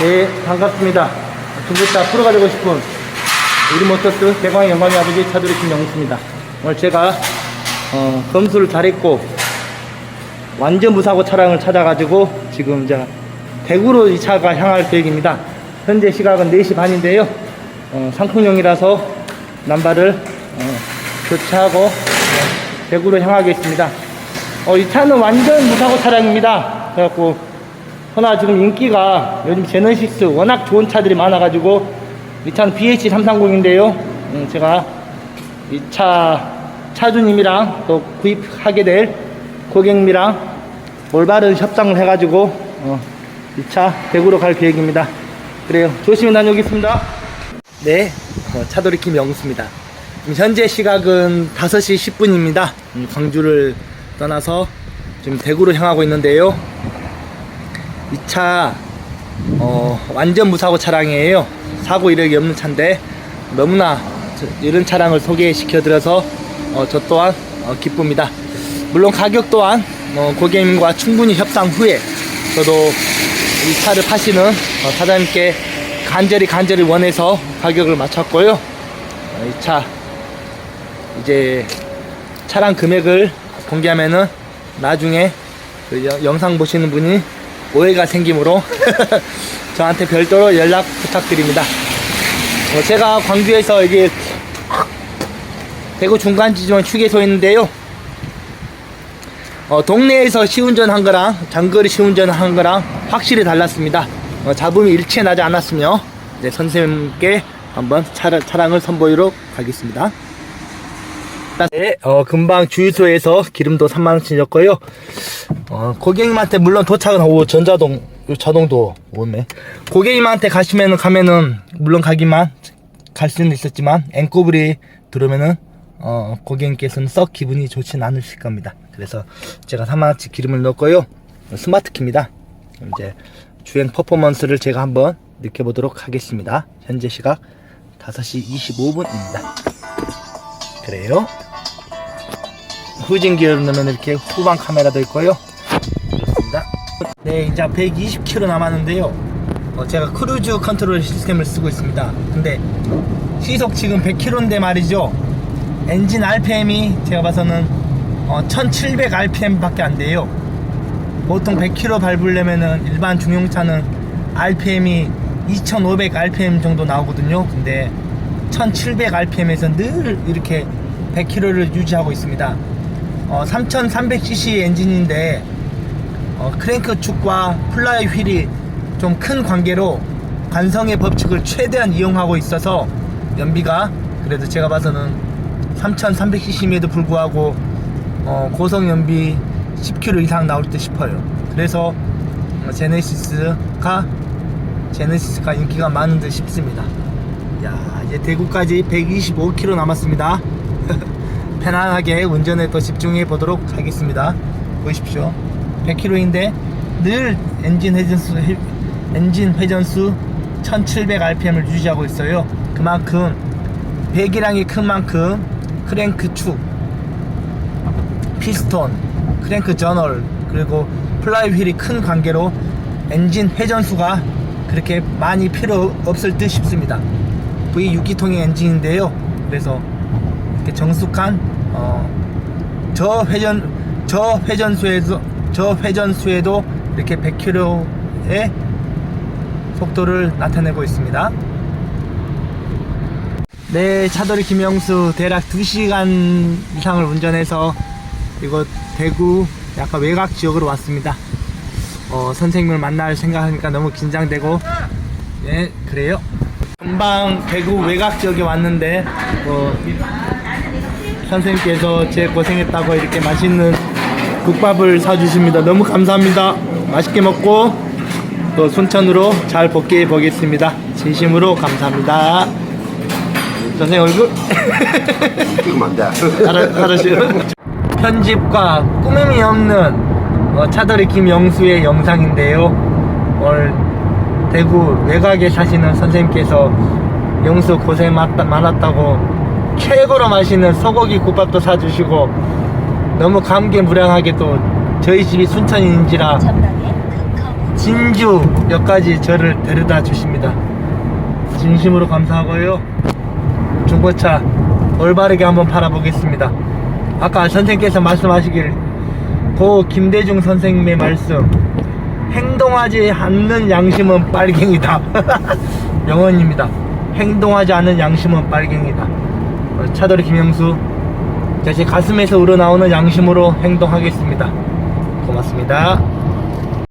네, 반갑습니다. 중고차 풀어가지고 싶은 우리 모터스 대광의 영광의 아버지 차돌이 김영수입니다. 오늘 제가 어, 검수를 잘했고 완전 무사고 차량을 찾아가지고 지금 이제 대구로 이 차가 향할 계획입니다. 현재 시각은 4시 반인데요. 어, 상품용이라서 남발을 어, 교체하고 어, 대구로 향하겠습니다. 어, 이 차는 완전 무사고 차량입니다. 그래갖고 허나 지금 인기가 요즘 제너시스 워낙 좋은 차들이 많아가지고 이 차는 BH330인데요. 음, 제가 이 차 차주님이랑 또 구입하게 될 고객님이랑 올바른 협상을 해가지고 어, 이차 대구로 갈 계획입니다. 그래요. 조심히 다녀오겠습니다. 네, 어, 차돌이 김영수입니다. 지금 현재 시각은 5시 10분입니다. 광주를 떠나서 지금 대구로 향하고 있는데요. 이 차 어, 완전 무사고 차량이에요. 사고 이력이 없는 차인데 너무나 저- 이런 차량을 소개시켜 드려서 어, 저 또한 어, 기쁩니다. 물론 가격 또한 어, 고객님과 충분히 협상 후에 저도 이 차를 파시는 어, 사장님께 간절히 간절히 원해서 가격을 맞췄고요. 어, 이차 이제 차량 금액을 공개하면은 나중에 그 여- 영상 보시는 분이 오해가 생기므로 저한테 별도로 연락 부탁드립니다. 어, 제가 광주에서 이게 대구 중간지점 휴게소 있는데요. 어, 동네에서 시운전 한 거랑 장거리 시운전 한 거랑 확실히 달랐습니다. 어, 잡음이 일체 나지 않았으며 이제 선생님께 한번 차량, 차량을 선보이러 가겠습니다. 네, 어, 금방 주유소에서 기름도 3만원치 줬고요. 어, 고객님한테 물론 도착은 하고 전자동, 요 자동도 오네. 고객님한테 가시면은, 가면은, 물론 가기만 갈 수는 있었지만, 앵꼬불이 들어오면은, 어, 고객님께서는 썩 기분이 좋진 않으실 겁니다. 그래서 제가 3만원치 기름을 넣었고요. 스마트키입니다. 이제 주행 퍼포먼스를 제가 한번 느껴보도록 하겠습니다. 현재 시각 5시 25분입니다. 그래요. 후진기를 넣으면 이렇게 후방 카메라도 있고요. 그렇습니다. 네, 이제 120km 남았는데요. 어, 제가 크루즈 컨트롤 시스템을 쓰고 있습니다. 근데 시속 지금 100km인데 말이죠. 엔진 RPM이 제가 봐서는 어, 1700 RPM 밖에 안 돼요. 보통 100km 밟으려면은 일반 중형차는 RPM이 2500 RPM 정도 나오거든요. 근데 1700 RPM에서 늘 이렇게 100km를 유지하고 있습니다. 어, 3300cc 엔진인데 어, 크랭크 축과 플라이 휠이 좀 큰 관계로 관성의 법칙을 최대한 이용하고 있어서 연비가 그래도 제가 봐서는 3300cc임에도 불구하고 어, 고속 연비 10km 이상 나올 때 싶어요. 그래서 어, 제네시스가 제네시스가 인기가 많은 듯 싶습니다. 야 이제 대구까지 125km 남았습니다. 편안하게 운전에 또 집중해 보도록 하겠습니다. 보십시오. 100km인데 늘 엔진 회전수 해- 엔진 회전수 1700rpm을 유지하고 있어요. 그만큼 배기량이 큰 만큼 크랭크 축, 피스톤, 크랭크 저널 그리고 플라이 휠이 큰 관계로 엔진 회전수가 그렇게 많이 필요 없을 듯 싶습니다. V6기통의 엔진인데요. 그래서 이렇게 정숙한 어, 저 회전 저 회전수에도 저 회전수에도 이렇게 100km의 속도를 나타내고 있습니다. 네, 차돌이 김영수 대략 2시간 이상을 운전해서 이곳 대구 약간 외곽 지역으로 왔습니다. 어, 선생님을 만날 생각하니까 너무 긴장되고 예, 그래요. 금방 대구 외곽 지역에 왔는데 어, 선생님께서 제 고생했다고 이렇게 맛있는 국밥을 사주십니다. 너무 감사합니다. 맛있게 먹고 또 순천으로 잘 복귀해 보겠습니다. 진심으로 감사합니다. 선생님 얼굴 찍으면 안 돼. 알아, 알으시요 편집과 꾸밈이 없는 어, 차돌이 김영수의 영상인데요. 오늘 대구 외곽에 사시는 선생님께서 영수 고생 많았다고 최고로 맛있는 소고기 국밥도 사주시고 너무 감개무량하게 또 저희 집이 순천인지라 진주역까지 저를 데려다 주십니다. 진심으로 감사하고요. 중고차 올바르게 한번 팔아보겠습니다. 아까 선생님께서 말씀하시길 고 김대중 선생님의 말씀 행동하지 않는 양심은 빨갱이다. 명언입니다. 행동하지 않는 양심은 빨갱이다. 어, 차돌이 김영수 자, 제 가슴에서 우러나오는 양심으로 행동하겠습니다. 고맙습니다.